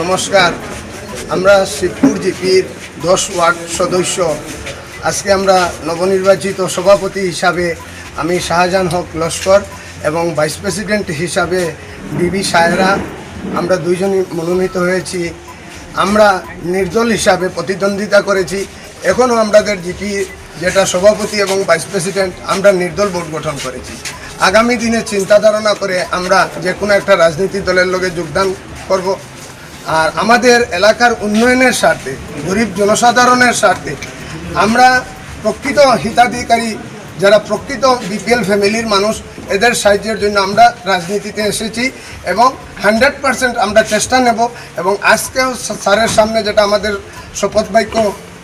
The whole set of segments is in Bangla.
নমস্কার। আমরা শিবপুর জিপির দশ ওয়ার্ড সদস্য। আজকে আমরা নবনির্বাচিত সভাপতি হিসাবে আমি শাহজাহান হক লস্কর এবং ভাইস প্রেসিডেন্ট হিসাবে বিবি সায়রা। আমরা দুইজনই মনোনীত হয়েছি। আমরা নির্দল হিসাবে প্রতিদ্বন্দ্বিতা করেছি। এখনও আমাদের জিপি যেটা সভাপতি এবং ভাইস প্রেসিডেন্ট, আমরা নির্দল বোর্ড গঠন করেছি। আগামী দিনে চিন্তা ধারণা করে আমরা যে কোনো একটা রাজনীতি দলের লগে যোগদান করব। আর আমাদের এলাকার উন্নয়নের স্বার্থে, গরিব জনসাধারণের স্বার্থে আমরা প্রকৃত হিতাধিকারী, যারা প্রকৃত বিপিএল ফ্যামিলির মানুষ, এদের সাহায্যের জন্য আমরা রাজনীতিতে এসেছি এবং হান্ড্রেড পার্সেন্ট আমরা চেষ্টা নেব এবং আজকেও স্যারের সামনে যেটা আমাদের শপথ বাক্য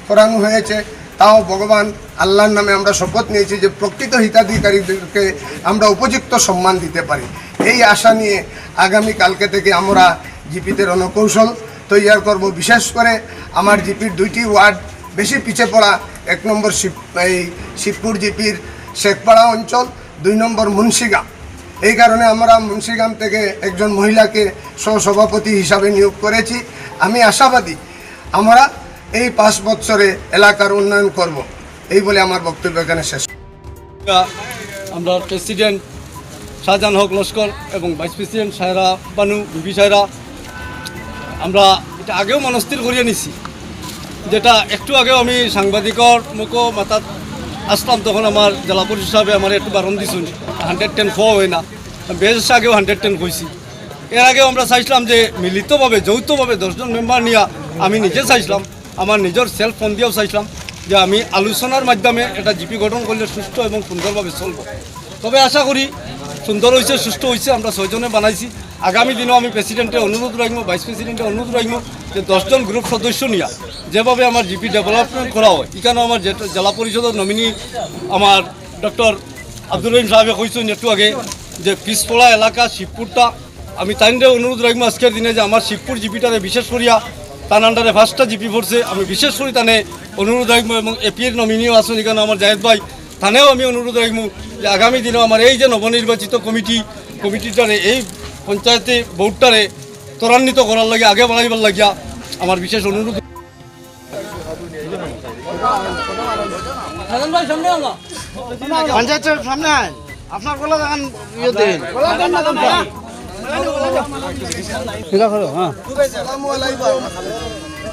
করানো হয়েছে, তাও ভগবান আল্লাহর নামে আমরা শপথ নিয়েছি যে প্রকৃত হিতাধিকারীদেরকে আমরা উপযুক্ত সম্মান দিতে পারি। এই আশা নিয়ে আগামী কালকে থেকে আমরা জিপিতে রণকৌশল তৈয়ার করব। বিশেষ করে আমার জিপির দুইটি ওয়ার্ড বেশি পিছিয়ে পড়া, এক নম্বর শিব এই শিবপুর জিপির শেখপাড়া অঞ্চল, দুই নম্বর মুন্সিগাম এই কারণে আমরা মুন্সিগাম থেকে একজন মহিলাকে সহসভাপতি হিসাবে নিয়োগ করেছি। আমি আশাবাদী আমরা এই পাঁচ বছরে এলাকার উন্নয়ন করব। এই বলে আমার বক্তব্য এখানে শেষ। আমরা প্রেসিডেন্ট শাহজাহান হক লস্কর এবং ভাইস প্রেসিডেন্ট সায়রা বানু, বিবি সায়রা আমরা এটা আগেও মনস্থির করিয়ে নিছি। যেটা একটু আগেও আমি সাংবাদিকর মুখো মাথাত আসলাম, তখন আমার জেলা পরিষদ হিসাবে আমার একটু বারণ দিছুন হান্ড্রেড টেন খোয়া হয় না, বেশ আগেও হান্ড্রেড টেন কইছি এর আগেও আমরা চাইছিলাম যে মিলিতভাবে, যৌথভাবে দশজন মেম্বার নিয়ে আমি নিজে চাইছিলাম, আমার নিজের সেলফ ফোন দিয়েও চাইছিলাম যে আমি আলোচনার মাধ্যমে এটা জিপি গঠন করলে সুস্থ এবং সুন্দরভাবে চলব। তবে আশা করি সুন্দর হয়েছে সুস্থ হয়েছে আমরা ছয়জনে বানাইছি। আগামী দিনেও আমি প্রেসিডেন্টে অনুরোধ রাখব ভাইস প্রেসিডেন্টে অনুরোধ রাখব যে দশজন গ্রুপ সদস্য নিয়ে, যেভাবে আমার জিপি ডেভেলপমেন্ট করা হয় এখানে আমার জেলা পরিষদের নমিনি আমার ডক্টর আব্দুল রহিম সাহেবে কইছেন একটু আগে, যে পিছপড়া এলাকা শিবপুরটা আমি তাইনরে অনুরোধ রাখব আজকের দিনে যে আমার শিবপুর জিপিটারে বিশেষ করিয়া তার আন্ডারে ফার্স্টটা জিপি পড়ছে আমি বিশেষ করে তানে অনুরোধ রাখব এবং এপির নমিনিও আছেন এখানে আমার জাহেদ ভাই। থানেও আমি অনুরোধ রাখব যে আগামী দিনেও আমার এই যে নবনির্বাচিত কমিটি কমিটিটারে এই পঞ্চায়েতে বোর্ডটারে ত্বরান্বিত করার লাগে আগে বাড়াইবার লাগিয়া আমার বিশেষ অনুরোধ। পঞ্চায়েতের সামনে আইন আপনার গলা দেখান ইয়ে দিন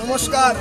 নমস্কার।